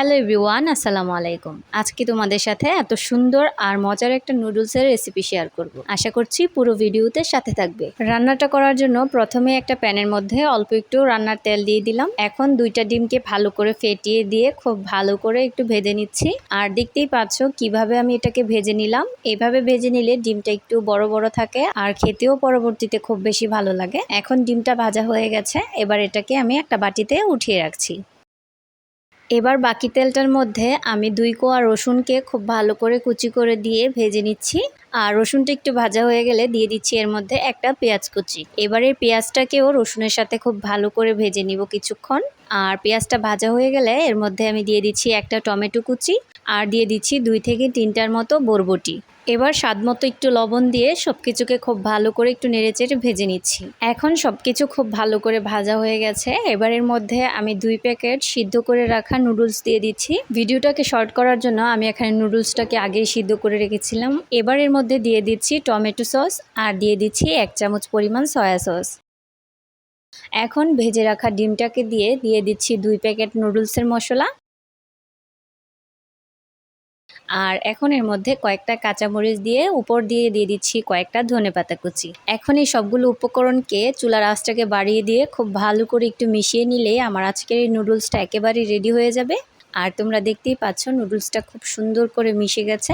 Hello everyone, আসসালামু আলাইকুম। আজকে তোমাদের সাথে এত সুন্দর আর মজার একটা নুডলসের রেসিপি শেয়ার করব। আশা করছি পুরো ভিডিওতে সাথে থাকবে। রান্নাটা করার জন্য প্রথমে একটা প্যানের মধ্যে অল্প একটু রান্নার তেল দিয়ে দিলাম। এখন দুইটা ডিমকে ভালো করে ফেটিয়ে দিয়ে খুব ভালো করে একটু ভেজে নিচ্ছি। আর দেখতেই পাচ্ছ কীভাবে আমি এটাকে ভেজে নিলাম। এভাবে ভেজে নিলে ডিমটা একটু বড় বড় থাকে আর খেতেও পরবর্তীতে খুব বেশি ভালো লাগে। এখন ডিমটা ভাজা হয়ে গেছে। এবার এটাকে আমি একটা বাটিতে উঠিয়ে রাখছি। এবার বাকি তেলটার মধ্যে আমি দুই কোয়া রসুনকে খুব ভালো করে কুচি করে দিয়ে ভেজে নিচ্ছি। আর রসুনটা একটু ভাজা হয়ে গেলে দিয়ে দিচ্ছি এর মধ্যে একটা পেঁয়াজ কুচি। এবারের পেঁয়াজটাকেও রসুনের সাথে খুব ভালো করে ভেজে নিব কিছুক্ষণ। আর পেঁয়াজটা ভাজা হয়ে গেলে এর মধ্যে আমি দিয়ে দিচ্ছি একটা টমেটো কুচি। আর দিয়ে দিচ্ছি দুই থেকে তিনটার মতো বরবটি। এবার স্বাদ মতো একটু লবণ দিয়ে সব কিছুকে খুব ভালো করে একটু নেড়েচেড়ে ভেজে নিচ্ছি। এখন সব কিছু খুব ভালো করে ভাজা হয়ে গেছে। এবার এর মধ্যে আমি দুই প্যাকেট সিদ্ধ করে রাখা নুডলস দিয়ে দিচ্ছি। ভিডিওটাকে শর্ট করার জন্য আমি এখানে নুডলসটাকে আগেই সিদ্ধ করে রেখেছিলাম। এবার এর মধ্যে দিয়ে দিচ্ছি টমেটো সস আর দিয়ে দিচ্ছি এক চামচ পরিমাণ সয়া সস। এখন ভেজে রাখা ডিমটাকে দিয়ে দিয়ে দিচ্ছি দুই প্যাকেট নুডলসের মশলা। আর এখন এর মধ্যে কয়েকটা কাঁচামরিচ দিয়ে উপর দিয়ে দিয়ে দিচ্ছি কয়েকটা ধনে পাতা কুচি। এখন এই সবগুলো উপকরণকে চুলার আঁচটাকে বাড়িয়ে দিয়ে খুব ভালো করে একটু মিশিয়ে নিলে আমার আজকের এই নুডলসটা একেবারেই রেডি হয়ে যাবে। আর তোমরা দেখতেই পাচ্ছ নুডলসটা খুব সুন্দর করে মিশে গেছে।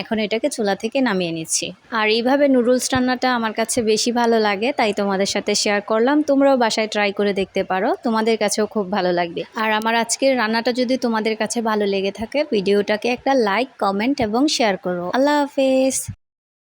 এখন এটাকে চুলা থেকে নামিয়ে নিচ্ছি। আর এইভাবে নুডলস রান্নাটা আমার কাছে বেশি ভালো লাগে, তাই তোমাদের সাথে শেয়ার করলাম। তোমরাও বাসায় ট্রাই করে দেখতে পারো, তোমাদের কাছেও খুব ভালো লাগবে। আর আমার আজকের রান্নাটা যদি তোমাদের কাছে ভালো লেগে থাকে, ভিডিওটাকে একটা লাইক কমেন্ট এবং শেয়ার করো। আল্লাহ হাফেজ!